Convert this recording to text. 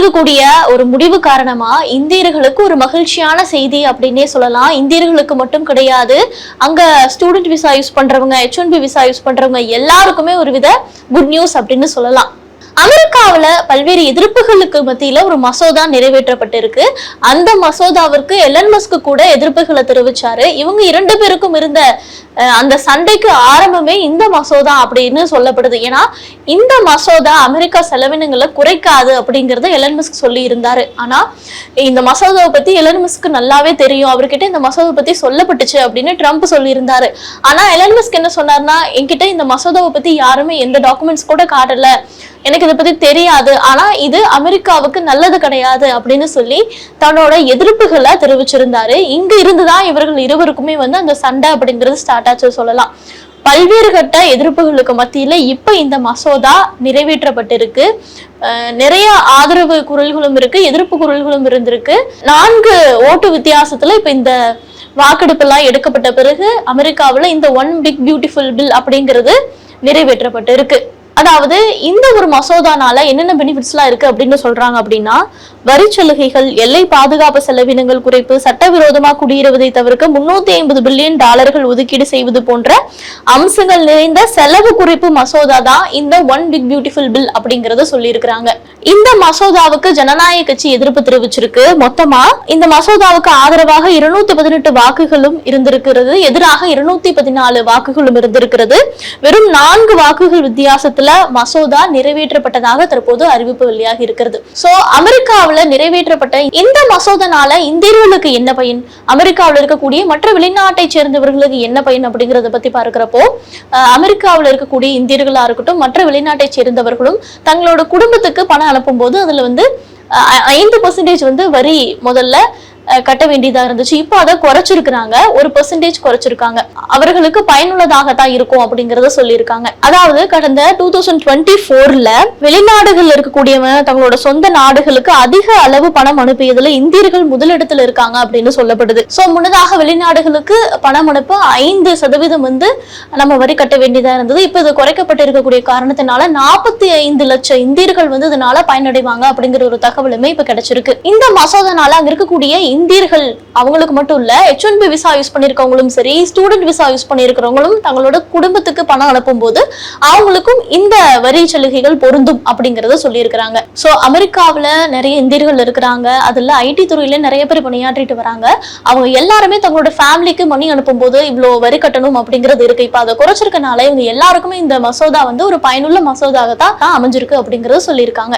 எடுத்திருக்கக்கூடிய ஒரு முடிவு காரணமா இந்தியர்களுக்கு ஒரு மகிழ்ச்சியான செய்தி அப்படின்னே சொல்லலாம். இந்தியர்களுக்கு மட்டும் கிடையாது. அங்க ஸ்டூடெண்ட் விசா யூஸ் பண்றவங்க H one B visa use பண்றவங்க எல்லாருக்குமே ஒரு வித குட் நியூஸ் அப்படின்னு சொல்லலாம். அமெரிக்காவில் பல்வேறு எதிர்ப்புகளுக்கு மத்தியில் ஒரு மசோதா நிறைவேற்றப்பட்டிருக்கு. அந்த மசோதாவிற்கு எலன் மஸ்க்கு கூட எதிர்ப்புகளை தெரிவிச்சாரு. இவங்க இரண்டு பேருக்கும் இருந்த அந்த சண்டைக்கு ஆரம்பமே இந்த மசோதா அப்படின்னு சொல்லப்படுது. ஏன்னா இந்த மசோதா அமெரிக்கா செலவினங்களை குறைக்காது அப்படிங்கிறத எலன் மஸ்க் சொல்லி இருந்தாரு ஆனா இந்த மசோதாவை பத்தி எலன் மஸ்க்கு நல்லாவே தெரியும். அவர்கிட்ட இந்த மசோதாவை பத்தி சொல்லப்பட்டுச்சு அப்படின்னு ட்ரம்ப் சொல்லியிருந்தாரு. ஆனா எலன் மஸ்க் என்ன சொன்னார்னா என்கிட்ட இந்த மசோதாவை பத்தி யாருமே எந்த டாக்குமெண்ட்ஸ் கூட காட்டல. எனக்கு இதை பத்தி தெரியாது. ஆனா இது அமெரிக்காவுக்கு நல்லது கிடையாது அப்படின்னு சொல்லி தன்னோட எதிர்ப்புகளை தெரிவிச்சிருந்தாரு. இங்க இருந்துதான் இவர்கள் இருவருக்குமே வந்து அந்த சண்டை அப்படிங்கிறது ஸ்டார்ட் ஆச்சு சொல்லலாம். பல்வேறு கட்ட எதிர்ப்புகளுக்கு மத்தியில இப்ப இந்த மசோதா நிறைவேற்றப்பட்டிருக்கு. நிறைய ஆதரவு குரல்களும் இருக்கு எதிர்ப்பு குரல்களும் இருந்திருக்கு. நான்கு ஓட்டு வித்தியாசத்துல இப்ப இந்த வாக்கெடுப்பு எல்லாம் எடுக்கப்பட்ட பிறகு அமெரிக்காவில் இந்த ஒன் பிக் பியூட்டிஃபுல் பில் அப்படிங்கிறது நிறைவேற்றப்பட்டு இருக்கு அதாவது இந்த ஒரு மசோதானால என்னென்ன பெனிஃபிட்ஸ்லாம் இருக்கு அப்படின்னு சொல்றாங்க அப்படின்னா வரி சலுகைகள் எல்லை பாதுகாப்பு செலவினங்கள் குறைப்பு சட்டவிரோதமாக குடியேறுவதை தவிர்க்க முன்னூத்தி ஐம்பது பில்லியன் டாலர்கள் ஒதுக்கீடு செய்வது போன்ற அம்சங்கள் நிறைந்த செலவு குறைப்பு மசோதா தான் இந்த ஒன் பிக் பியூட்டிஃபுல் பில் அப்படிங்கறத சொல்லியிருக்கிறாங்க. இந்த மசோதாவுக்கு ஜனநாயக கட்சி எதிர்ப்பு தெரிவிச்சிருக்கு. மொத்தமா இந்த மசோதாவுக்கு ஆதரவாக இருநூத்தி பதினெட்டு வாக்குகளும் இருந்திருக்கிறது. எதிராக இருநூத்தி பதினாலு வாக்குகளும் இருந்திருக்கிறது. வெறும் நான்கு வாக்குகள் வித்தியாசத்தை மசோதா நிறைவேற்றப்பட்டதாக தற்போது அறிவிப்பு வெளியாகி இருக்கிறது. சோ அமெரிக்காவில் நிறைவேற்றப்பட்ட இந்த மசோதனால இந்தியர்களுக்கு என்ன பயன்? அமெரிக்காவில் இருக்கக்கூடிய மற்ற வெளிநாட்டை சேர்ந்தவர்களுக்கு என்ன பயன் அப்படிங்கறத பத்தி பார்க்கிறப்போ அமெரிக்காவில் இருக்கக்கூடிய இந்தியர்களா இருக்கட்டும் மற்ற வெளிநாட்டை சேர்ந்தவர்களும் தங்களோட குடும்பத்துக்கு பணம் அனுப்பும்போது அதுல வந்து ஐந்து பர்சன்டேஜ் வந்து வரி முதல்ல கட்ட வேண்டியதா இருந்துச்சு. இப்போ அதை குறைச்சிருக்கிறாங்க. ஒரு பெர்சன்டேஜ் குறைச்சிருக்காங்க. அவர்களுக்கு பயனுள்ளதாக தான் இருக்கும் அப்படிங்கறத சொல்லியிருக்காங்க. அதாவது கடந்த டூ தௌசண்ட் டுவெண்ட்டி ஃபோர்ல வெளிநாடுகள்ல இருக்கக்கூடியவங்க தங்களோட சொந்த நாடுகளுக்கு அதிக அளவு பணம் அனுப்பியதுல இந்தியர்கள் முதலிடத்துல இருக்காங்க அப்படின்னு சொல்லப்படுது. சோ முன்னதாக வெளிநாடுகளுக்கு பணம் அனுப்ப ஐந்து சதவீதம் வந்து நம்ம வரி கட்ட வேண்டியதா இருந்தது. இப்போ இது குறைக்கப்பட்டு இருக்கக்கூடிய காரணத்தினால நாற்பத்தி ஐந்து லட்சம் இந்தியர்கள் வந்து இதனால பயனடைவாங்க அப்படிங்கிற ஒரு தகவலுமே இப்ப கிடைச்சிருக்கு. இந்த மசோதனால அங்க இருக்கக்கூடிய இந்தியர்கள் அவங்களுக்கு மட்டும் இல்ல H one B visa use பண்ணிருக்கவங்களும் சரி ஸ்டூடெண்ட் விசா யூஸ் பண்ணிருக்கிறவங்களும் தங்களோட குடும்பத்துக்கு பணம் அனுப்பும் போது அவங்களுக்கும் இந்த வரி சலுகைகள் பொருந்தும் அப்படிங்கறத சொல்லியிருக்கிறாங்க. சோ அமெரிக்காவில் நிறைய இந்தியர்கள் இருக்கிறாங்க. அதுல ஐடி துறையில நிறைய பேர் பணியாற்றிட்டு வராங்க. அவங்க எல்லாருமே தங்களோட ஃபேமிலிக்கு மணி அனுப்பும் போது இவ்வளவு வரி கட்டணும் அப்படிங்கிறது இருக்கு. இப்ப அதை குறைச்சிருக்கனால இவங்க எல்லாருக்குமே இந்த மசோதா வந்து ஒரு பயனுள்ள மசோதாக தான் அமைஞ்சிருக்கு அப்படிங்கறத சொல்லியிருக்காங்க.